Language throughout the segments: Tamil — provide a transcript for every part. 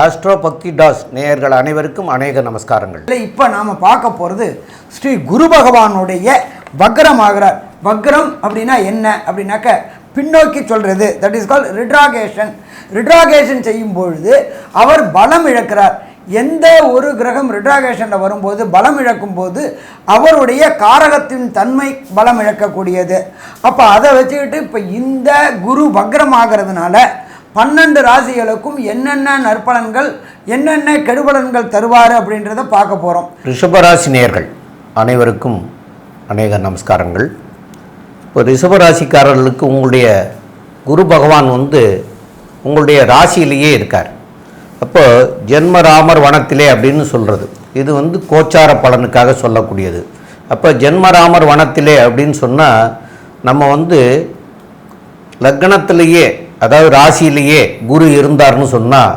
ஆஸ்ட்ரோ பக்தி டாஸ் நேயர்கள் அனைவருக்கும் அநேக நமஸ்காரங்கள். இல்லை இப்போ நாம் பார்க்க போகிறது ஸ்ரீ குரு பகவானுடைய வக்ரம் ஆகிறார் வக்ரம் அப்படின்னா என்ன அப்படின்னாக்க பின்னோக்கி சொல்கிறது தட் இஸ் கால் ரிட்ராகேஷன் ரிட்ராகேஷன் செய்யும் பொழுது அவர் பலம் இழக்கிறார். எந்த ஒரு கிரகம் ரிட்ராகேஷனில் வரும்போது பலம் இழக்கும் போது அவருடைய காரகத்தின் தன்மை பலம் இழக்கக்கூடியது. அப்போ அதை வச்சுக்கிட்டு இப்போ இந்த குரு வக்ரம் ஆகிறதுனால பன்னெண்டு ராசிகளுக்கும் என்னென்ன நற்பலன்கள் என்னென்ன கெடுபலன்கள் தருவார் அப்படின்றத பார்க்க போகிறோம் ரிஷபராசி நேர்கள் அனைவருக்கும் அநேக நமஸ்காரங்கள். இப்போ ரிஷபராசிக்காரர்களுக்கு உங்களுடைய குரு பகவான் வந்து உங்களுடைய ராசியிலேயே இருக்கார். அப்போ ஜென்மராமர் வனத்திலே அப்படின்னு சொல்கிறது இது வந்து கோச்சார பலனுக்காக சொல்லக்கூடியது. அப்போ ஜென்மராமர் வனத்திலே அப்படின்னு சொன்னால் நம்ம வந்து லக்னத்திலேயே அதாவது ராசியிலேயே குரு இருந்தார்னு சொன்னால்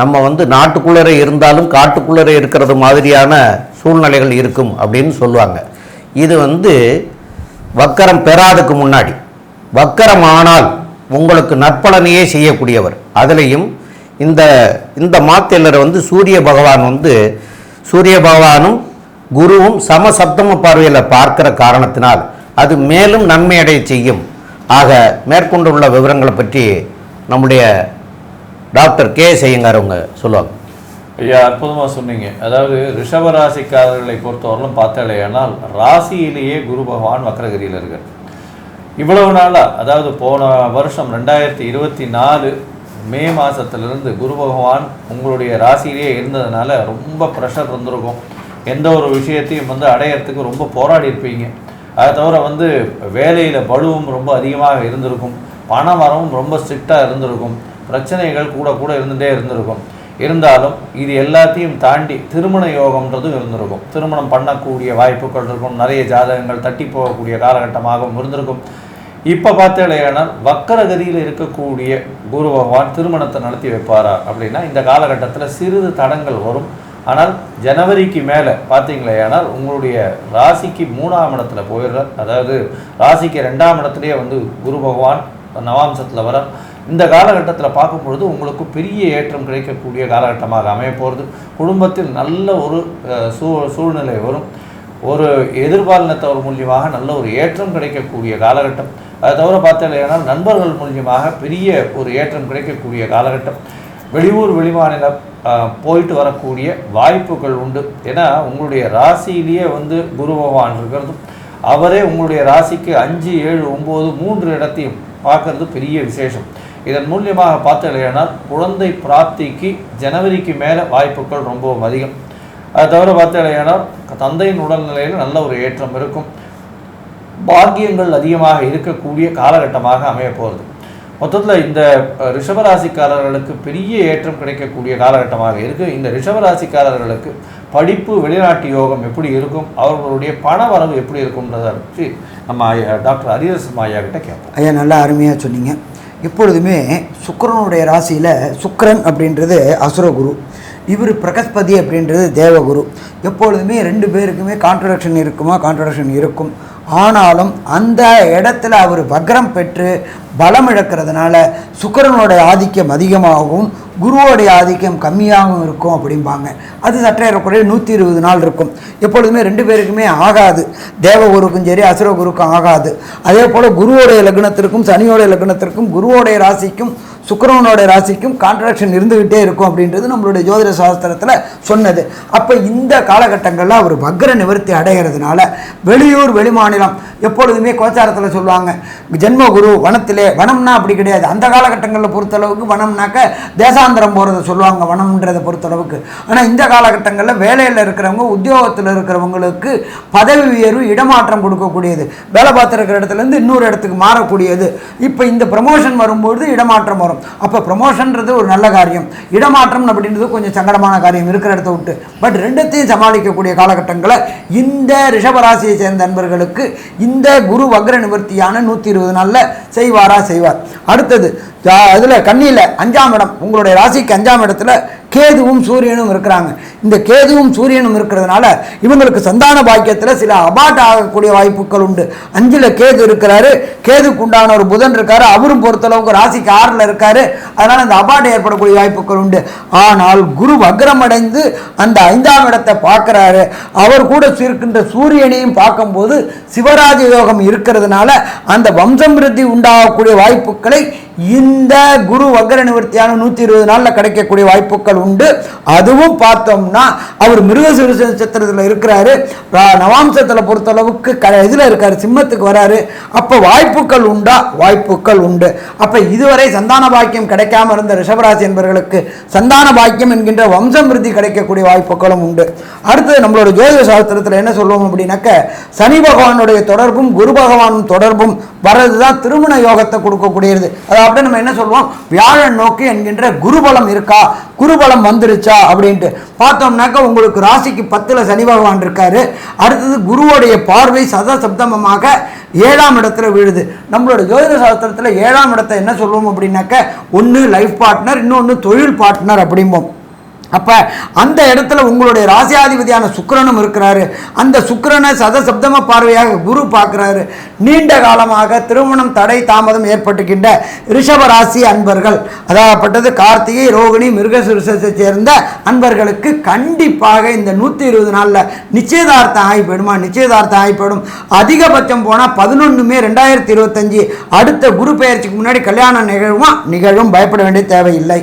நம்ம வந்து நாட்டுக்குள்ளரே இருந்தாலும் காட்டுக்குள்ளரே இருக்கிறது மாதிரியான சூழ்நிலைகள் இருக்கும் அப்படின்னு சொல்லுவாங்க. இது வந்து வக்கரம் பெறாதுக்கு முன்னாடி வக்கரம் ஆனால் உங்களுக்கு நற்பலனையே செய்யக்கூடியவர். அதுலேயும் இந்த இந்த மாத்திலரை வந்து சூரிய பகவான் வந்து சூரிய பகவானும் குருவும் சமசப்தம பார்வையில் பார்க்கிற காரணத்தினால் அது மேலும் நன்மையடைய செய்யும். ஆக மேற்கொண்டுள்ள விவரங்களை பற்றி நம்முடைய டாக்டர் கே செய்யுங்கார் அவங்க சொல்லுவாங்க. ஐயா அற்புதமாக சொன்னீங்க. அதாவது ரிஷப ராசிக்காரர்களை பொறுத்தவரையிலும் பார்த்தாலேயானால் ராசியிலேயே குரு பகவான் வக்ரகிரியில் இருக்கார். இவ்வளவு நாளாக அதாவது போன வருஷம் ரெண்டாயிரத்தி இருபத்தி நாலு மே மாதத்துலேருந்து குரு பகவான் உங்களுடைய ராசியிலேயே இருந்ததுனால ரொம்ப ப்ரெஷர் இருந்திருக்கும். எந்த ஒரு விஷயத்தையும் வந்து அடையறதுக்கு ரொம்ப போராடி இருப்பீங்க. அதை தவிர வந்து வேலையில் பலுவும் ரொம்ப அதிகமாக இருந்திருக்கும். பண வரவும் ரொம்ப ஸ்ட்ரிக்டாக இருந்திருக்கும். பிரச்சனைகள் கூட கூட இருந்துகிட்டே இருந்திருக்கும். இருந்தாலும் இது எல்லாத்தையும் தாண்டி திருமண யோகம்ன்றதும் இருந்திருக்கும். திருமணம் பண்ணக்கூடிய வாய்ப்புகள் இருக்கும். நிறைய ஜாதகங்கள் தட்டி போகக்கூடிய காலகட்டமாகவும் இருந்திருக்கும். இப்போ பார்த்தேனால் வக்கரகதியில் இருக்கக்கூடிய குரு பகவான் திருமணத்தை நடத்தி வைப்பாரா அப்படின்னா இந்த காலகட்டத்தில் சிறிது தடங்கள் வரும். ஆனால் ஜனவரிக்கு மேலே பார்த்தீங்களேயானால் உங்களுடைய ராசிக்கு மூணாம் இடத்துல போயிடுறார். அதாவது ராசிக்கு ரெண்டாம் இடத்துலேயே வந்து குரு பகவான் நவாம்சத்தில் வர இந்த காலகட்டத்தில் பார்க்கும் பொழுது உங்களுக்கு பெரிய ஏற்றம் கிடைக்கக்கூடிய காலகட்டமாக அமைய போகிறது குடும்பத்தில் நல்ல ஒரு சூ சூழ்நிலை வரும். ஒரு எதிர்பாலினத்தவர் மூலியமாக நல்ல ஒரு ஏற்றம் கிடைக்கக்கூடிய காலகட்டம். அதை தவிர பார்த்தீங்கன்னா நண்பர்கள் மூலியமாக பெரிய ஒரு ஏற்றம் கிடைக்கக்கூடிய காலகட்டம். வெளியூர் வெளிமாநிலம் போயிட்டு வரக்கூடிய வாய்ப்புகள் உண்டு. ஏன்னா உங்களுடைய ராசியிலேயே வந்து குரு பகவான் இருக்கிறதும் அவரே உங்களுடைய ராசிக்கு அஞ்சு ஏழு ஒம்பது மூன்று இடத்தையும் பார்க்கறது பெரிய விசேஷம். இதன் மூலியமாக பார்த்தீங்கன்னா குழந்தை பிராப்திக்கு ஜனவரிக்கு மேலே வாய்ப்புகள் ரொம்பவும் அதிகம். அது தவிர பார்த்தீங்கன்னா தந்தையின் உடல்நிலையில் நல்ல ஒரு ஏற்றம் இருக்கும். பாக்கியங்கள் அதிகமாக இருக்கக்கூடிய காலகட்டமாக அமைய போகிறது மொத்தத்தில் இந்த ரிஷபராசிக்காரர்களுக்கு பெரிய ஏற்றம் கிடைக்கக்கூடிய காலகட்டமாக இருக்குது இந்த ரிஷபராசிக்காரர்களுக்கு படிப்பு வெளிநாட்டு யோகம் எப்படி இருக்கும்? அவர்களுடைய பண வரவு எப்படி இருக்கும்ன்றதை பற்றி நம்ம டாக்டர் ஹரிஹரசம் ஐயா கிட்ட கேட்போம். ஐயா நல்லா அருமையாக சொன்னீங்க. எப்பொழுதுமே சுக்கரனுடைய ராசியில் சுக்கரன் அப்படின்றது அசுரகுரு இவர் பிரகஸ்பதி அப்படின்றது தேவகுரு. எப்பொழுதுமே ரெண்டு பேருக்குமே கான்ட்ரடக்ஷன் இருக்குமா? கான்ட்ரடக்ஷன் இருக்கும். ஆனாலும் அந்த இடத்துல அவர் வக்ரம் பெற்று பலம் இழக்கிறதுனால சுக்கிரனுடைய ஆதிக்கம் அதிகமாகவும் குருவோடைய ஆதிக்கம் கம்மியாகவும் இருக்கும் அப்படிம்பாங்க. அது சற்றேறக்குறைய நூற்றி இருபது நாள் இருக்கும். எப்பொழுதுமே ரெண்டு பேருக்குமே ஆகாது. தேவகுருக்கும் சரி அசுரகுருக்கும் ஆகாது. அதே போல் குருவோடைய லக்னத்திற்கும் சனியோடைய லக்னத்திற்கும் குருவோடைய ராசிக்கும் சுக்கரவனோட ராசிக்கும் கான்ட்ராக்ஷன் இருந்துக்கிட்டே இருக்கும் அப்படின்றது நம்மளுடைய ஜோதிட சாஸ்திரத்தில் சொன்னது. அப்போ இந்த காலகட்டங்களில் அவர் வக்ர நிவர்த்தி அடைகிறதுனால வெளியூர் வெளிமாநிலம் எப்பொழுதுமே கோச்சாரத்தில் சொல்லுவாங்க ஜென்மகுரு வனத்திலே வனம்னா அப்படி கிடையாது. அந்த காலகட்டங்களில் பொறுத்தளவுக்கு வனம்னாக்க தேசாந்திரம் போகிறத சொல்லுவாங்க வனம்ன்றதை பொறுத்தளவுக்கு. ஆனால் இந்த காலகட்டங்களில் வேலையில் இருக்கிறவங்க உத்தியோகத்தில் இருக்கிறவங்களுக்கு பதவி உயர்வு இடமாற்றம் கொடுக்கக்கூடியது. வேலை பார்த்துருக்கிற இடத்துலேருந்து இன்னொரு இடத்துக்கு மாறக்கூடியது. இப்போ இந்த ப்ரமோஷன் வரும்பொழுது இடமாற்றம் வரும். அப்போ ப்ரொமோஷன்றது ஒரு நல்ல காரியம். இடமாற்றம் அப்படின்றது கொஞ்சம் சங்கடமான காரியம் இருக்கிற இடத்த விட்டு. பட் ரெண்டுத்தையும் சமாளிக்கக்கூடிய காலகட்டங்களை இந்த ரிஷபராசியை சேர்ந்த நண்பர்களுக்கு இந்த குரு வக்ர நிவர்த்தியான நூற்றி இருபது நாளில் செய்வாரா செய்வார். அடுத்தது அதில் கண்ணியில் அஞ்சாம் இடம். உங்களுடைய ராசிக்கு அஞ்சாம் இடத்துல கேதுவும் சூரியனும் இருக்கிறாங்க. இந்த கேதுவும் சூரியனும் இருக்கிறதுனால இவங்களுக்கு சந்தான பாக்கியத்தில் சில அபாட் ஆகக்கூடிய வாய்ப்புகள் உண்டு. அஞ்சில் கேது இருக்கிறாரு. கேதுக்கு உண்டான ஒரு புதன் இருக்காரு. அவரும் பொறுத்தளவுக்கு ராசிக்கு ஆறில் இருக்காரு. அதனால் அந்த அபாட் ஏற்படக்கூடிய வாய்ப்புகள் உண்டு. ஆனால் குரு வக்ரமடைந்து அந்த ஐந்தாம் இடத்தை பார்க்குறாரு. அவர் கூட இருக்கின்ற சூரியனையும் பார்க்கும்போது சிவராஜ யோகம் இருக்கிறதுனால அந்த வம்சம் விருத்தி உண்டாகக்கூடிய வாய்ப்புகளை இந்த இந்த குரு வக்கர நிவர்த்தியான நூற்றி இருபது நாளில் கிடைக்கக்கூடிய வாய்ப்புகள் உண்டு. அதுவும் பார்த்தோம்னா அவர் மிருகசீரிஷ நட்சத்திரத்தில் இருக்கிறாரு. ரா- நவாம்சத்தில் பொறுத்தளவுக்கு க இதில் இருக்காரு சிம்மத்துக்கு வராரு. அப்போ வாய்ப்புகள் உண்டா? வாய்ப்புகள் உண்டு. அப்போ இதுவரை சந்தான பாக்கியம் கிடைக்காம இருந்த ரிஷபராசி என்பவர்களுக்கு சந்தான பாக்கியம் என்கின்ற வம்சமிருத்தி கிடைக்கக்கூடிய வாய்ப்புகளும் உண்டு. அடுத்தது நம்மளோட ஜோதிட சாஸ்திரத்தில் என்ன சொல்லுவோம் அப்படின்னாக்க சனி பகவானுடைய தொடர்பும் குரு பகவானும் தொடர்பும் வர்றது தான் திருமண யோகத்தை கொடுக்கக்கூடியது. அதாவது நம்ம என்ன சொல்லுவோம்? வியாழன் நோக்கு என்கின்ற குருபலம் இருக்கா? குருபலம் வந்துருச்சா? அப்படின்ட்டு. பார்த்தோம்னாக்க உங்களுக்கு ராசிக்கு பத்தில் சனி பகவான் இருக்காரு. அடுத்தது குருவோடைய பார்வை சத சப்தமமாக ஏழாம் இடத்துல விழுது. நம்மளோட ஜோதிட சாஸ்திரத்தில் ஏழாம் இடத்தை என்ன சொல்லுவோம் அப்படின்னாக்க ஒன்று லைஃப் பார்ட்னர் இன்னொன்று தொழில் பார்ட்னர் அப்படிம்போம். அப்போ அந்த இடத்துல உங்களுடைய ராசியாதிபதியான சுக்கிரனும் இருக்கிறாரு. அந்த சுக்கரனை சதசப்தம பார்வையாக குரு பார்க்குறாரு. நீண்ட காலமாக திருமணம் தடை தாமதம் ஏற்பட்டுக்கின்ற ரிஷபராசி அன்பர்கள் அதாகப்பட்டது கார்த்திகை ரோகிணி மிருகசுரிசத்தை சேர்ந்த அன்பர்களுக்கு கண்டிப்பாக இந்த நூற்றி இருபது நாளில் நிச்சயதார்த்தம் ஆகி போயிடுமா? நிச்சயதார்த்தம் ஆகிப்படும் அதிகபட்சம் போனால் பதினொன்று மே ரெண்டாயிரத்தி இருபத்தஞ்சி அடுத்த குரு பெயர்ச்சிக்கு முன்னாடி கல்யாணம் நிகழ்வும் நிகழும். பயப்பட வேண்டிய தேவையில்லை.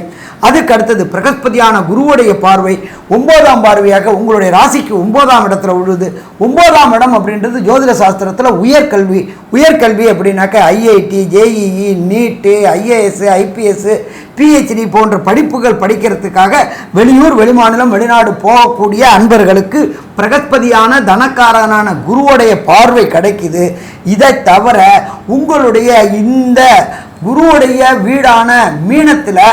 அதுக்கு அடுத்தது பிரகஸ்பதியான குருவுடைய பார்வை ஒன்பதாம் பார்வையாக உங்களுடைய ராசிக்கு ஒன்பதாம் இடத்துல விழுது. ஒன்பதாம் இடம் அப்படின்றது ஜோதிட சாஸ்திரத்தில் உயர்கல்வி. உயர்கல்வி அப்படின்னாக்க IIT JEE NEET IAS IPS PhD போன்ற படிப்புகள் படிக்கிறதுக்காக வெளியூர் வெளிமாநிலம் வெளிநாடு போகக்கூடிய அன்பர்களுக்கு பிரகஸ்பதியான தனக்காரனான குருவுடைய பார்வை கிடைக்குது. இதை தவிர உங்களுடைய இந்த குருவுடைய வீடான மீனத்தில்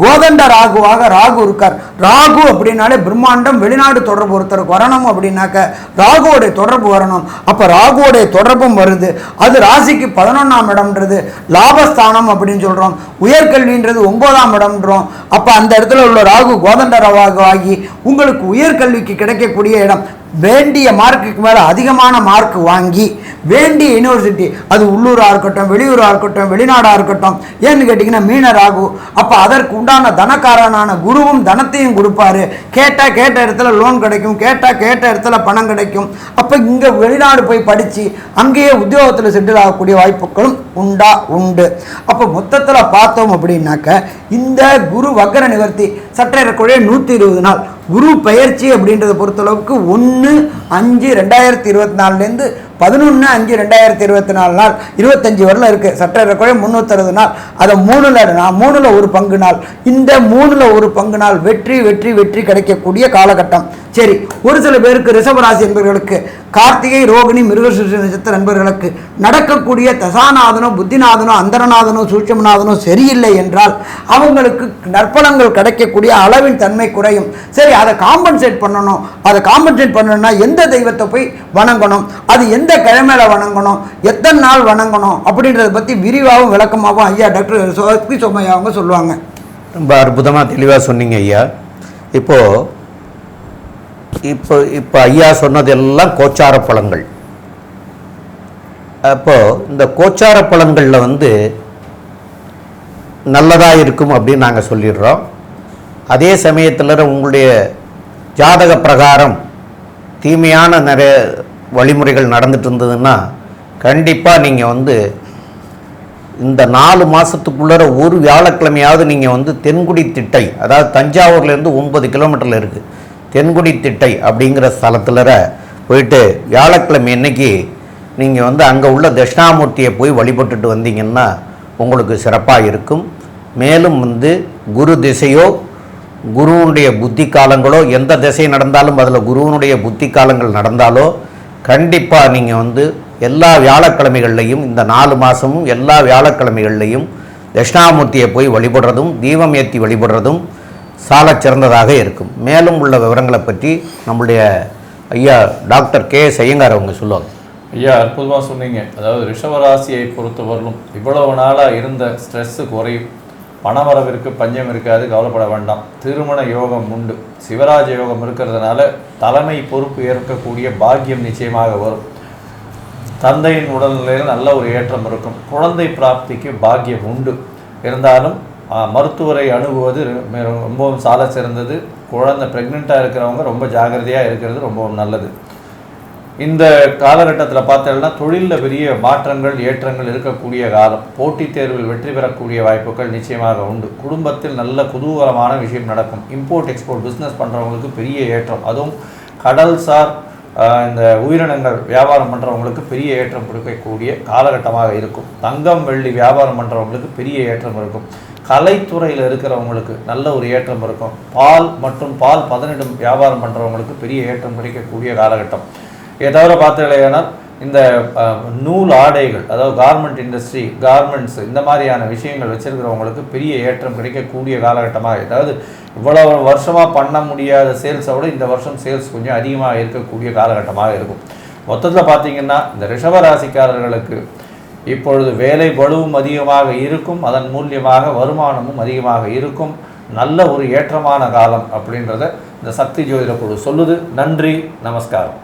கோதண்ட ராகுவாக ராகு இருக்கார். ராகு அப்படின்னாலே பிரம்மாண்டம் வெளிநாடு தொடர்பு ஒருத்தருக்கு வரணும் அப்படின்னாக்க ராகுவோடைய தொடர்பு வரணும். அப்போ ராகுவோடைய தொடர்பும் வருது. அது ராசிக்கு பதினொன்றாம் இடம்ன்றது லாபஸ்தானம் அப்படின்னு சொல்கிறோம் உயர்கல்வின்றது ஒன்பதாம் இடம்ன்றோம். அப்போ அந்த இடத்துல உள்ள ராகு கோதண்ட ராகு ஆகி உங்களுக்கு உயர்கல்விக்கு கிடைக்கக்கூடிய இடம் வேண்டிய மார்க்குக்கு மேலே அதிகமான மார்க் வாங்கி வேண்டிய யூனிவர்சிட்டி அது உள்ளூராக இருக்கட்டும் வெளியூராக இருக்கட்டும் வெளிநாடாக இருக்கட்டும் ஏன்னு கேட்டிங்கன்னா மீன ராகு. அப்போ அதற்கு உண்டான தனக்காரனான குருவும் தனத்தையும் கொடுப்பாரு. கேட்டால் கேட்ட இடத்துல லோன் கிடைக்கும் கேட்டால் கேட்ட இடத்துல பணம் கிடைக்கும். அப்போ இங்கே வெளிநாடு போய் படித்து அங்கேயே உத்தியோகத்தில் செட்டில் ஆகக்கூடிய வாய்ப்புகளும் உண்டா? உண்டு. அப்போ மொத்தத்தில் பார்த்தோம் அப்படின்னாக்க இந்த குரு வக்கர நிவர்த்தி இருக்கக்கூடிய நூற்றி இருபது நாள் குரு பெயர்ச்சி அப்படின்றத பொறுத்தளவுக்கு ஒன்று அஞ்சு ரெண்டாயிரத்தி இருபத்தி நாலுலேருந்து பதினொன்று அஞ்சு ரெண்டாயிரத்தி இருபத்தி நாலு நாள் இருபத்தஞ்சி வரலாம் இருக்குது சற்றேறக்குறைய முந்நூற்றறுபது நாள். அதை மூணில் நான் மூணில் ஒரு பங்கு நாள். இந்த மூணில் ஒரு பங்கு நாள் வெற்றி வெற்றி வெற்றி கிடைக்கக்கூடிய காலகட்டம். சரி ஒரு சில பேருக்கு ரிஷபராசி என்பவர்களுக்கு கார்த்திகை ரோகிணி மிருகசீர்ஷ நட்சத்திர நண்பர்களுக்கு நடக்கக்கூடிய தசாநாதனோ புத்திநாதனோ அந்தரநாதனோ சூட்சமநாதனோ சரியில்லை என்றால் அவங்களுக்கு நற்பலங்கள் கிடைக்கக்கூடிய அளவின் தன்மை குறையும். சரி அதை காம்பன்சேட் பண்ணணும். அதை காம்பன்சேட் பண்ணணும்னா எந்த தெய்வத்தை போய் வணங்கணும்? அது எந்த கிழமையில வணங்கணும் எத்தனை நாள் வணங்கணும் அப்படின்றத பற்றி விரிவாகவும் விளக்கமாகவும் ஐயா டாக்டர் சோஸ்பி சோமையா அவங்க சொல்லுவாங்க. ரொம்ப அற்புதமாக தெளிவாக சொன்னீங்க ஐயா. இப்போது இப்போ இப்போ ஐயா சொன்னதெல்லாம் கோச்சார பழங்கள். அப்போது இந்த கோச்சார பழங்களில் வந்து நல்லதாக இருக்கும் அப்படின்னு நாங்கள் சொல்லிடுறோம். அதே சமயத்தில் உங்களுடைய ஜாதக பிரகாரம் தீமையான நிறைய வழிமுறைகள் நடந்துட்டு இருந்ததுன்னா கண்டிப்பாக நீங்கள் வந்து இந்த நாலு மாதத்துக்குள்ளே ஒரு வியாழக்கிழமையாவது நீங்கள் வந்து தென்குடி திட்டை அதாவது தஞ்சாவூர்லேருந்து ஒன்பது கிலோமீட்டரில் இருக்குது தென்குடி திட்டை அப்படிங்கிற ஸ்தலத்தில் போயிட்டு வியாழக்கிழமை அன்னைக்கு நீங்கள் வந்து அங்கே உள்ள தட்சிணாமூர்த்தியை போய் வழிபட்டுட்டு வந்தீங்கன்னா உங்களுக்கு சிறப்பாக இருக்கும். மேலும் வந்து குரு திசையோ குருவனுடைய புத்தி காலங்களோ எந்த திசை நடந்தாலும் அதில் குருவனுடைய புத்தி காலங்கள் நடந்தாலோ கண்டிப்பாக நீங்கள் வந்து எல்லா வியாழக்கிழமைகள்லையும் இந்த நாலு மாதமும் எல்லா வியாழக்கிழமைகள்லையும் தட்சிணாமூர்த்தியை போய் வழிபடுறதும் தீபம் ஏற்றி வழிபடுறதும் சாலச் சிறந்ததாக இருக்கும். மேலும் உள்ள விவரங்களை பற்றி நம்முடைய ஐயா டாக்டர் கே செய்யங்கார் அவங்க சொல்லுவாங்க. ஐயா அற்புதமாக சொன்னீங்க. அதாவது ரிஷவராசியை பொறுத்தவரையிலும் இவ்வளவு நாளாக இருந்த ஸ்ட்ரெஸ்ஸு குறையும். பணவரவிற்கு பஞ்சம் இருக்காது கவலைப்பட வேண்டாம். திருமண யோகம் உண்டு. சிவராஜ யோகம் இருக்கிறதுனால தலைமை பொறுப்பு ஏற்கக்கூடிய பாக்கியம் நிச்சயமாக வரும். தந்தையின் உடல்நிலையில் நல்ல ஒரு ஏற்றம் இருக்கும். குழந்தை பிராப்திக்கு பாக்கியம் உண்டு. இருந்தாலும் மருத்துவரை அணுகுவது ரொம்பவும் சால சிறந்தது. குழந்தை ப்ரெக்னெண்ட்டாக இருக்கிறவங்க ரொம்ப ஜாகிரதையாக இருக்கிறது ரொம்பவும் நல்லது. இந்த காலகட்டத்தில் பார்த்தோம்னா தொழிலில் பெரிய மாற்றங்கள் ஏற்றங்கள் இருக்கக்கூடிய காலம். போட்டித் தேர்வில் வெற்றி பெறக்கூடிய வாய்ப்புகள் நிச்சயமாக உண்டு. குடும்பத்தில் நல்ல குதூகலமான விஷயம் நடக்கும். இம்போர்ட் எக்ஸ்போர்ட் பிஸ்னஸ் பண்ணுறவங்களுக்கு பெரிய ஏற்றம். அதுவும் கடல்சார் இந்த உயிரினங்கள் வியாபாரம் பண்ணுறவங்களுக்கு பெரிய ஏற்றம் கொடுக்கக்கூடிய காலகட்டமாக இருக்கும். தங்கம் வெள்ளி வியாபாரம் பண்ணுறவங்களுக்கு பெரிய ஏற்றம் இருக்கும். கலைத்துறையில் இருக்கிறவங்களுக்கு நல்ல ஒரு ஏற்றம் இருக்கும். பால் மற்றும் பால் பதனிடும் வியாபாரம் பண்ணுறவங்களுக்கு பெரிய ஏற்றம் கிடைக்கக்கூடிய காலகட்டம். இதை தவிர பார்த்தீங்கன்னா இந்த நூல் ஆடைகள் அதாவது கார்மெண்ட் இண்டஸ்ட்ரி கார்மெண்ட்ஸ் இந்த மாதிரியான விஷயங்கள் வச்சுருக்கிறவங்களுக்கு பெரிய ஏற்றம் கிடைக்கக்கூடிய காலகட்டமாக அதாவது இவ்வளவு வருஷமாக பண்ண முடியாத சேல்ஸை விட இந்த வருஷம் சேல்ஸ் கொஞ்சம் அதிகமாக இருக்கக்கூடிய காலகட்டமாக இருக்கும். மொத்தத்தில் பார்த்தீங்கன்னா இந்த ரிஷபராசிக்காரர்களுக்கு இப்பொழுது வேலை வலுவும் அதிகமாக இருக்கும் அதன் மூலியமாக வருமானமும் அதிகமாக இருக்கும். நல்ல ஒரு ஏற்றமான காலம் அப்படின்றத இந்த சக்தி ஜோதிட குழு சொல்லுது. நன்றி நமஸ்காரம்.